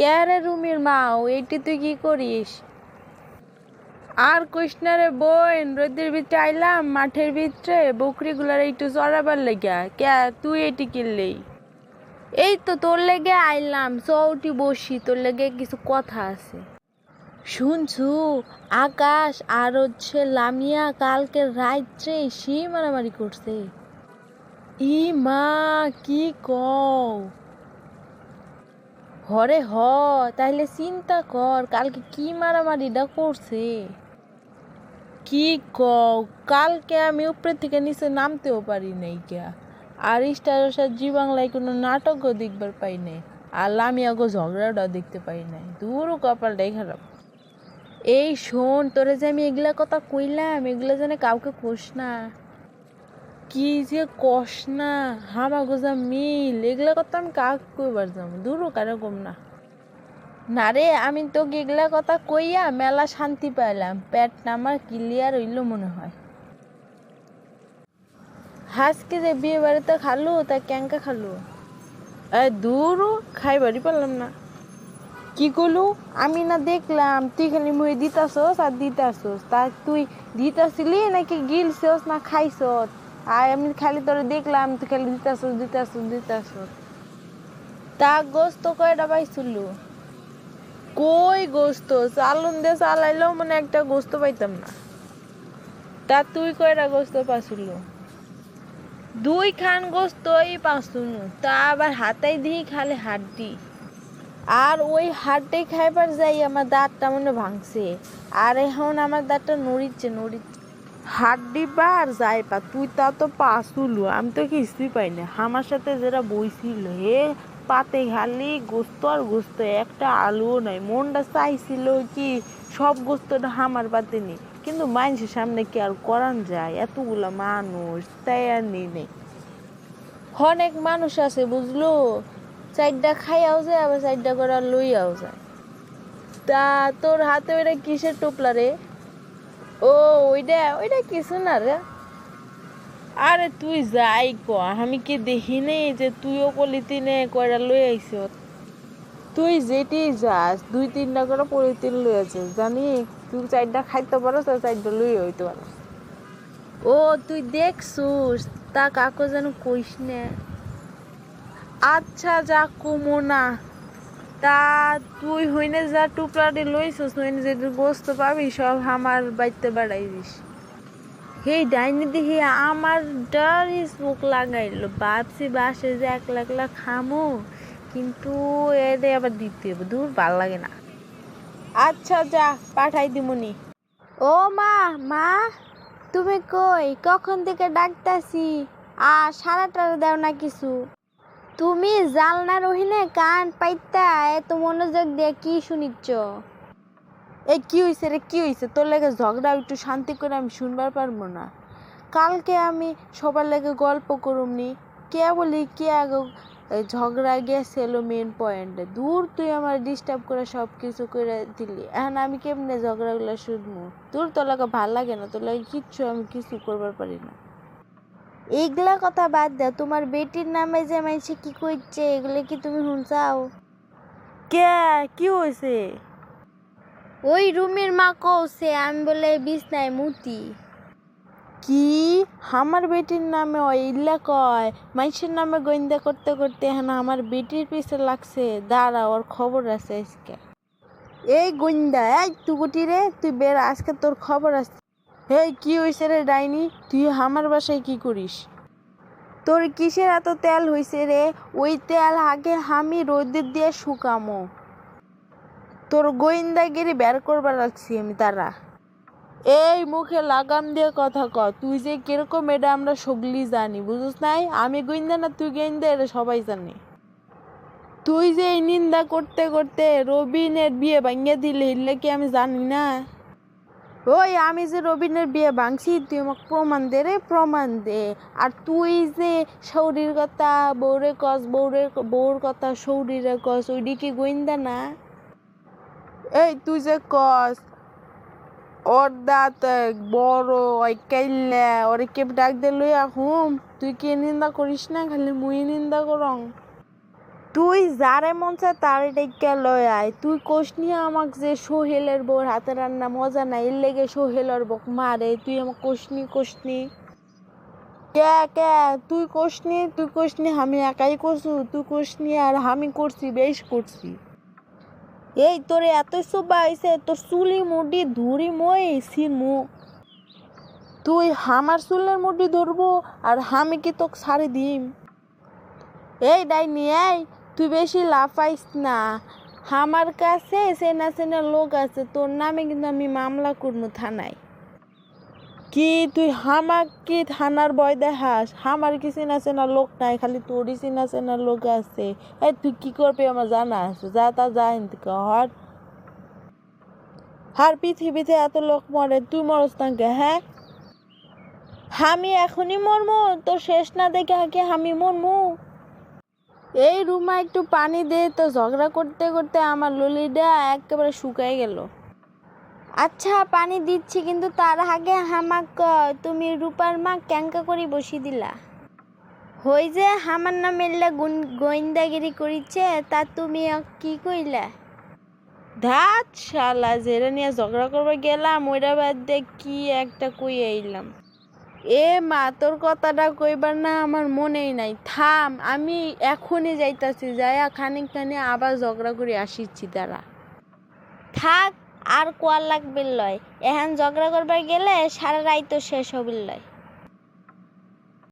কে রে রুমির মাও এইটি তুই কি করিস? আর কৃষ্ণারে বোন, রোদের ভিতরে আইলাম, মাঠের ভিতরে বকরিগুলার একটু চড়াবার লেগা। কে, তুই এটি কিনলি? এই তো তোর লেগে আইলাম চৌটি বসি, তোর লেগে কিছু কথা আছে। শুনছু, আকাশ আর হচ্ছে লামিয়া কালকে রাত্রে সি মারামারি করছে। ই মা, কি কও? হরে হ, তাহলে চিন্তা কর, কালকে কি মারামারিটা করছে? কি কও, কালকে আমি উপরে থেকে নিচে নামতেও পারি নাই কে আর স্টার স্টার জি বাংলায় কোনো নাটকও দেখবার পাই নাই, আর লামিয়াগো ঝগড়াটাও দেখতে পাই নাই। দূরও কপালটাই খারাপ। এই শোন, তোরে যে আমি এগুলা কথা কইলাম, এগুলা যেন কাউকে কোস না। কি যে কস না, হামা গোজা মিল, এগুলা কথা আমি কাক কইবার যাম দূরও কারও কম না। না রে, আমি তোকে এগুলা কথা কইয়া মেলা শান্তি পাইলাম। পেটটা আমার ক্লিয়ার হইল মনে হয়। হাসকে যে বিয়ে বাড়িতে খালু, তা ক্যাঙ্কা খালু? এই দূরও খাইবারই পারলাম না। কি করলু আমি না দেখলাম, তুই খালি মুই দিতাছস আর দিতাছস। তা তুই দিতাছিলি নাকি গিলছস না খাইছস? আর আমি খালি তোরে দেখলাম, তুই খালি দিতাস দিতাছস দিতাছস। তা গোস্ত কয়টা পাইছিলু? কই গোস্ত? চালুন দিয়ে চালাইলেও মানে একটা গোস্ত পাইতাম না। তা তুই কয়টা গোস্ত পাইছিলু? দুই খান গোস্তই পাঁচুনু তা আবার হাতাই দিই খালি হাড্ডি আর ওই হাড্ডি খাইবার যাই, আমার দাঁতটা মনে ভাঙছে। আর এখন আমার দাঁতটা নড়িচ্ছে নড়িচ্ছে। হাড্ডি পা আর যাই পা তুই তা তো পাসুলু আমি তো কিছুই পাই না। আমার সাথে যেটা বইছিল, হে পাতে খালি গোস্ত আর গোস্ত, একটা আলুও নাই। মনটা চাইছিল কি, সব গোস্তটা হামার পাতে নেই। কিন্তু মানুষের সামনে কি আর করান যায়? এতগুলা মানুষ তাই আর নেই নেই অনেক মানুষ আছে, বুঝলো? চারটা খাইয়াও যায়, আবার চারটা করে লইয়াও যায়। তা তোর হাতে ওইটা কিসের টোপলা রে? ও ওইটা ওইটা কিছু না রে। আরে তুই যাই ক আমি কি দেখি নেই যে তুইও কলিতি নে কয়টা লই আইস? তুই যেটি যাস দুই তিনটা করে পলিথিন লই আছিস জানি? তুই চারটা খাইতে পারো তো চারটা লই হইতে পারো। ও তুই দেখছুস তা কাকু যেন কইস না। আচ্ছা যা কমো না। তা তুই হইনে যা টুকরাটি লইছস, হইনে যে গোস্ত পাবি, সব আমার বাইতে বাড়াই দিস। হেই ডাইনি দেখি আমার ডর স্মোক লাগাইলো। ভাবছি বাসে যে একলা একলা খামো, কিন্তু এদের আবার দিতে হবে, দূর ভালো লাগে না। আচ্ছা যা, পাঠাই দিমুনি। ও মা মা, তুমি কই? কখন থেকে ডাকতাছি? আর সারাটা দাও না কিছু। তুমি জালনা রহিনে কান পাইতা, এত মনোযোগ দিয়ে কি শুনিচ্ছ? এ কি হইছে রে, কি হইছে? তোর লেগে ঝগড়া, একটু শান্তি করে আমি শুনবার পারব না। কালকে আমি সবার লেগে গল্প করুমনি। কে বলি, কে আগে ঝগড়া গেছিল মেন পয়েন্টে দূর তুই আমার ডিস্টার্ব করে সব কিছু করে দিলি। এখন আমি কেমনে ঝগড়াগুলো শুনব? দূর তোর লাগে ভালো লাগে না, তোর লাগে কিচ্ছু আমি কিছু করবার পারি না। এইগুলা কথা বাদ দাও তোমার বেটির নামে যে মাইছে কি করছে এগুলো কি তুমি শুনছাও? কে? কি হয়েছে ওই রুমের মা কৌছে আমি বলে বিছনায় মুতি। কি? আমার বেটির নামে ইল্লা কয়? মাইসের নামে গোয়েন্দা করতে করতে এখন আমার বেটির পিছে লাগছে। দাঁড়া ওর খবর আছে আজকে। এই গোয়েন্দা এই তুকুটি রে তুই বের আজকে তোর খবর আছে। হেই, কি হয়েছে রে ডাইনি? তুই আমার বাসায় কি করিস? তোর কিসের এত তেল হইছে রে? ওই তেল আগে আমি রোদের দিয়ে শুকামো। তোর গোয়েন্দাগিরি বের করবার লাগছি আমি তারা। এই মুখে লাগাম দিয়ে কথা ক, তুই যে কীরকম এটা আমরা সগলি জানি, বুঝিস নাই? আমি গোয়েন্দা না তুই গোয়েন্দা, এটা সবাই জানি। তুই যে এই নিন্দা করতে করতে রবিনের বিয়ে ভাঙিয়ে দিলে, এগুলো কি আমি জানি না? ওই আমি যে রবিনের বিয়ে ভাঙছি, তুই আমাকে প্রমাণ দে রে, প্রমাণ দে। আর তুই যে সৌরির কথা বৌরে কস বৌরে বউর কথা সৌরিরে কস, ওইডি কি গোয়েন্দা না? এই তুই যে কস, ওর দাঁত বড়, ওই কাইল্লা ওরে কে ডাক দে লইয়া তুই কি নিন্দা করিস না? খালি মুই নিন্দা করং। তুই যারে মন চায় তারে ডেকে লয় আয়। তুই কোষ নিয়ে আমাক যে সোহেলের বউর হাতে রান্না মজা নাই, এর লেগে সোহেলের বক মারে। তুই আমাক কোষনি কোষনি কে কে? তুই কোষনি তুই কোষনি আমি একাই করছু, তুই কোষনি আর আমি করছি, বেশ করছি। এই তোরে এত সোবা আইছে তোর চুলি মুডি ধুরি মই সিমু তুই হামার চুলের মুডি ধরবো আর আমি কি তোকে ছাড়ি দিম? এই ডাইনি, এই তুই বেশি লাফাইস না। আমার কাছে সেনা সেনা লোক আছে, তোর নামে কিন্তু আমি মামলা করব থানায়। কি তুই হামাক কি থানার ভয় দেখাস? আমার কি চেনা চেনা লোক নাই, খালি তোরই চেনা চেনা লোক আছে। এই তুই কি করবি আমার জানা আছে? যা তা যা হর হার পৃথিবীতে এত লোক মরে, তুই মরস না কে হ্যাঁ? আমি এখনই মরমু তোর শেষ না দেখে আগে আমি মরমু এই রুমা একটু পানি দে, তো ঝগড়া করতে করতে আমার ললিটা একেবারে শুকাই গেল। আচ্ছা পানি দিচ্ছি, কিন্তু তার আগে হামাক তুমি রূপার মা ক্যাঙ্কা করে বসি দিলা। হই যে, হামার নাম এল্লা গোয়েন্দাগিরি করিছে, তা তুমি কি কইলা? ধাত শালা যেটা নিয়ে ঝগড়া করবে গেলাম ওইটা বাদ দিয়ে কি একটা কই আইলাম। এ মা, তোর কথাটা কইবার না আমার মনেই নাই। থাম, আমি এখনই যাইতাছি, যাইয়া খানিক খানি আবার ঝগড়া করে আসিছি তারা থাক, আর কোয়ার লাগবে লয়। এহান ঝগড়া করবার গেলে সারা রাই তো শেষ হবিল লয়।